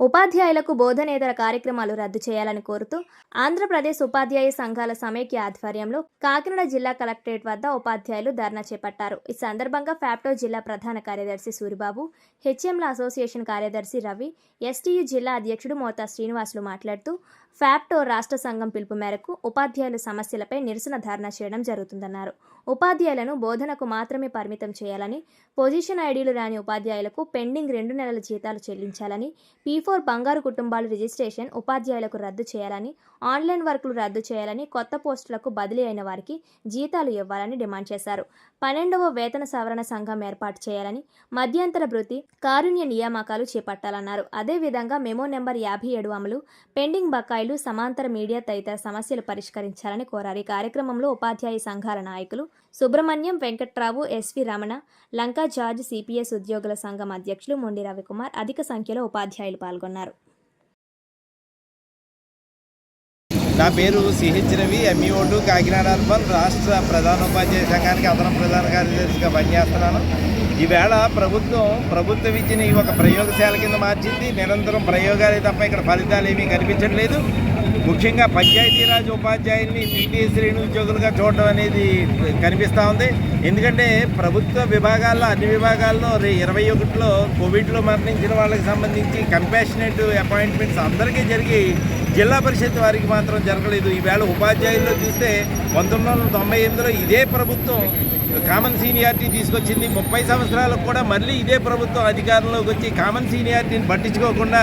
ఉపాధ్యాయులకు బోధనేతర కార్యక్రమాలు రద్దు చేయాలని కోరుతూ ఆంధ్రప్రదేశ్ ఉపాధ్యాయ సంఘాల సమైక్య ఆధ్వర్యంలో కాకినాడ జిల్లా కలెక్టరేట్ వద్ద ఉపాధ్యాయులు ధర్నా చేపట్టారు. ఈ సందర్భంగా ఫ్యాప్టో జిల్లా ప్రధాన కార్యదర్శి సూరిబాబు హెచ్ఎంల అసోసియేషన్ కార్యదర్శి రవి ఎస్టీయు జిల్లా అధ్యక్షుడు మోతా శ్రీనివాసులు మాట్లాడుతూ ఫ్యాప్టో రాష్ట్ర సంఘం పిలుపు మేరకు ఉపాధ్యాయుల సమస్యలపై నిరసన ధర్నా చేయడం జరుగుతుందన్నారు. ఉపాధ్యాయులను బోధనకు మాత్రమే పరిమితం చేయాలని పొజిషన్ ఐడీలు రాని ఉపాధ్యాయులకు పెండింగ్ రెండు నెలల జీతాలు చెల్లించాలని పీ ఫోర్ బంగారు కుటుంబాలు రిజిస్ట్రేషన్ ఉపాధ్యాయులకు రద్దు చేయాలని ఆన్లైన్ వర్కులు రద్దు చేయాలని కొత్త పోస్టులకు బదిలీ అయిన వారికి జీతాలు ఇవ్వాలని డిమాండ్ చేశారు. పన్నెండవ వేతన సవరణ సంఘం ఏర్పాటు చేయాలని మధ్యంతర భృతి కారుణ్య నియామకాలు చేపట్టాలన్నారు. అదేవిధంగా మెమో నెంబర్ యాభై ఏడు అమలు పెండింగ్ బకాయిలు సమాంతర మీడియా తదితర సమస్యలు పరిష్కరించాలని కోరారు. ఈ కార్యక్రమంలో ఉపాధ్యాయ సంఘాల నాయకులు Subrahmanyam Venkatrao S V Ramana Lanka George CPS ఉద్యోగుల సంఘం అధ్యక్షులు మొండి రవికుమార్ అధిక సంఖ్యలో ఉపాధ్యాయులు పాల్గొన్నారు. నా పేరు CH Ravi MEO two Kakinada urban రాష్ట్ర ప్రధానోపాధ్యాయ సంఘానికి అదనం ప్రధాన కార్యదర్శిగా పనిచేస్తున్నాను. ఈవేళ ప్రభుత్వం ప్రభుత్వ విద్యని ఒక ప్రయోగశాల కింద మార్చింది. నిరంతరం ప్రయోగాలే తప్ప ఇక్కడ ఫలితాలు ఏమీ కనిపించట్లేదు. ముఖ్యంగా పంచాయతీరాజ్ ఉపాధ్యాయుల్ని పీటీఏ శ్రేణి ఉద్యోగులుగా చూడడం అనేది కనిపిస్తూ ఉంది. ఎందుకంటే ప్రభుత్వ విభాగాల్లో అన్ని విభాగాల్లో ఇరవై ఒకటిలో కోవిడ్లో మరణించిన వాళ్ళకి సంబంధించి కంపాషనేట్ అపాయింట్మెంట్స్ అందరికీ జరిగి జిల్లా పరిషత్ వారికి మాత్రం జరగలేదు. ఈవేళ ఉపాధ్యాయుల్లో చూస్తే పంతొమ్మిది వందల తొంభై ఎనిమిదిలో ఇదే ప్రభుత్వం కామన్ సీనియారిటీ తీసుకొచ్చింది. ముప్పై సంవత్సరాలకు కూడా మళ్ళీ ఇదే ప్రభుత్వం అధికారంలోకి వచ్చి కామన్ సీనియారిటీని పట్టించుకోకుండా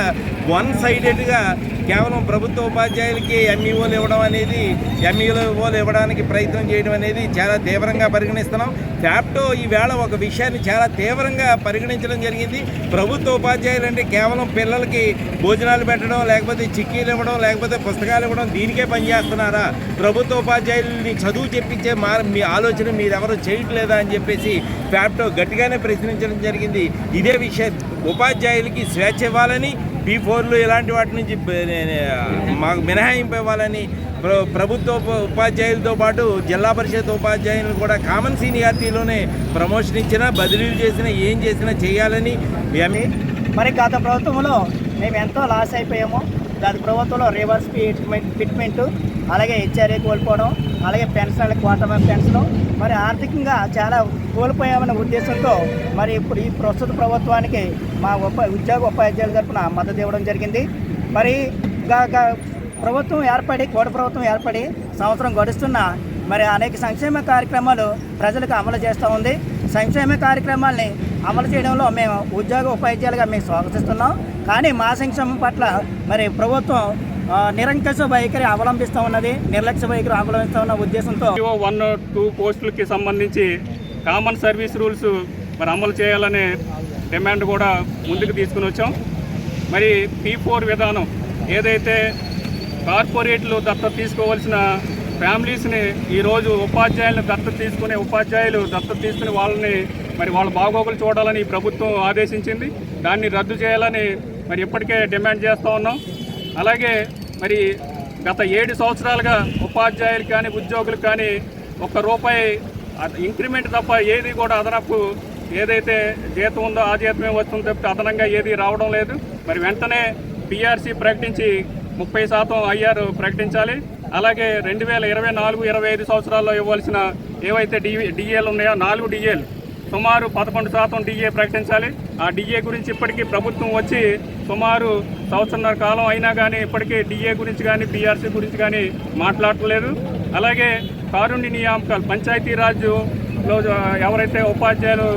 వన్ సైడెడ్గా కేవలం ప్రభుత్వ ఉపాధ్యాయులకి ఎంఈఓలు ఇవ్వడం అనేది ఎంఈఓలు ఇవ్వడానికి ప్రయత్నం చేయడం అనేది చాలా తీవ్రంగా పరిగణిస్తున్నాం. ఫ్యాప్టో ఈవేళ ఒక విషయాన్ని చాలా తీవ్రంగా పరిగణించడం జరిగింది. ప్రభుత్వ ఉపాధ్యాయులు అంటే కేవలం పిల్లలకి భోజనాలు పెట్టడం లేకపోతే చిక్కీలు ఇవ్వడం లేకపోతే పుస్తకాలు ఇవ్వడం దీనికే పనిచేస్తున్నారా? ప్రభుత్వ ఉపాధ్యాయుల్ని చదువు చెప్పించే మా మీ ఆలోచన మీరెవరూ చేయట్లేదా అని చెప్పేసి ఫ్యాప్టో గట్టిగానే ప్రశ్నించడం జరిగింది. ఇదే విషయం ఉపాధ్యాయులకి స్వేచ్ఛ ఇవ్వాలని పీ ఫోర్లు ఇలాంటి వాటి నుంచి మాకు మినహాయింపు ఇవ్వాలని ప్ర- ప్రభుత్వ ఉప- ఉపాధ్యాయులతో పాటు జిల్లా పరిషత్ ఉపాధ్యాయులను కూడా కామన్ సీనియారిటీలోనే ప్రమోషన్ ఇచ్చినా బదిలీలు చేసినా ఏం చేసినా చేయాలని మరి గత ప్రభుత్వంలో మేము ఎంతో లాస్ అయిపోయాము. గత ప్రభుత్వంలో రివర్స్ ఫిట్మెంట్ అలాగే హెచ్ఆర్ఏ కోల్పోవడం అలాగే పెన్షన్ల క్వార్టర్ పెన్షన్ మరి ఆర్థికంగా చాలా కోల్పోయామనే ఉద్దేశంతో మరి ఇప్పుడు ఈ ప్రస్తుత ప్రభుత్వానికి మా ఉప ఉద్యోగ ఉపాధ్యాయుల తరఫున మద్దతు ఇవ్వడం జరిగింది. మరి ప్రభుత్వం ఏర్పడి కోడి ప్రభుత్వం ఏర్పడి సంవత్సరం గడుస్తున్న మరి అనేక సంక్షేమ కార్యక్రమాలు ప్రజలకు అమలు చేస్తూ ఉంది. సంక్షేమ కార్యక్రమాల్ని అమలు చేయడంలో మేము ఉద్యోగ ఉపాధ్యాయులుగా మేము స్వాగతిస్తున్నాం. కానీ మా సంక్షేమం పట్ల మరి ప్రభుత్వం నిరంకశ వైఖరి అవలంబిస్తూ ఉన్నది నిర్లక్ష్య వైఖరి అవలంబిస్తూ ఉన్న ఉద్దేశంతో. జీవో వన్ టూ పోస్టులకి సంబంధించి కామన్ సర్వీస్ రూల్స్ మరి అమలు చేయాలనే డిమాండ్ కూడా ముందుకు తీసుకుని వచ్చాం. మరి పీ ఫోర్ విధానం ఏదైతే కార్పొరేట్లు దత్తత తీసుకోవాల్సిన ఫ్యామిలీస్ని ఈరోజు ఉపాధ్యాయులను దత్తత తీసుకునే ఉపాధ్యాయులు దత్తత తీసుకుని వాళ్ళని మరి వాళ్ళ బాగోగులు చూడాలని ప్రభుత్వం ఆదేశించింది. దాన్ని రద్దు చేయాలని మరి ఇప్పటికే డిమాండ్ చేస్తూ ఉన్నాం. అలాగే మరి గత ఏడు సంవత్సరాలుగా ఉపాధ్యాయులు కానీ ఉద్యోగులకు కానీ ఒక్క రూపాయి ఇంక్రిమెంట్ తప్ప ఏది కూడా అదనపు ఏదైతే జీతం ఉందో ఆ జీతమే వస్తుంది తప్పితే అదనంగా ఏది రావడం లేదు. మరి వెంటనే పిఆర్సీ ప్రకటించి ముప్పై శాతం ఐఆర్ ప్రకటించాలి. అలాగే రెండు వేల ఇరవై నాలుగు ఇరవై ఐదు సంవత్సరాల్లో ఇవ్వాల్సిన ఏవైతే డి డిఏలు ఉన్నాయో నాలుగు డిఏలు సుమారు పదకొండు శాతం డిఏ ప్రకటించాలి. ఆ డిఏ గురించి ఇప్పటికీ ప్రభుత్వం వచ్చి సుమారు సంవత్సరన్నర కాలం అయినా కానీ ఇప్పటికీ డిఏ గురించి కానీ పిఆర్సీ గురించి కానీ మాట్లాడలేదు అలాగే కారుణ్య నియామకాలు పంచాయతీరాజ్లో ఎవరైతే ఉపాధ్యాయులు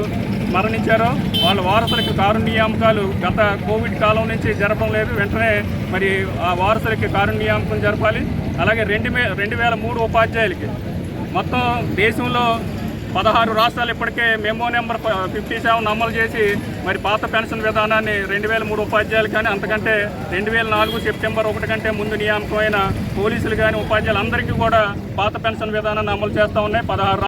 మరణించారో వాళ్ళ వారసులకి కారుణ్య నియామకాలు గత కోవిడ్ కాలం నుంచి జరపడం లేదు. వెంటనే మరి ఆ వారసులకి కారుణ్య నియామకం జరపాలి. అలాగే రెండు రెండు వేల మూడు ఉపాధ్యాయులకి. మొత్తం దేశంలో పదహారు రాష్ట్రాలు ఇప్పటికే మెమో నెంబర్ ఫిఫ్టీ సెవెన్ అమలు చేసి మరి పాత పెన్షన్ విధానాన్ని రెండు వేల మూడు ఉపాధ్యాయులు కానీ అంతకంటే రెండు వేల నాలుగు సెప్టెంబర్ ఒకటి కంటే ముందు నియామకమైన పోలీసులు కానీ ఉపాధ్యాయులు అందరికీ కూడా పాత పెన్షన్ విధానాన్ని అమలు చేస్తూ ఉన్నాయి. పదహారు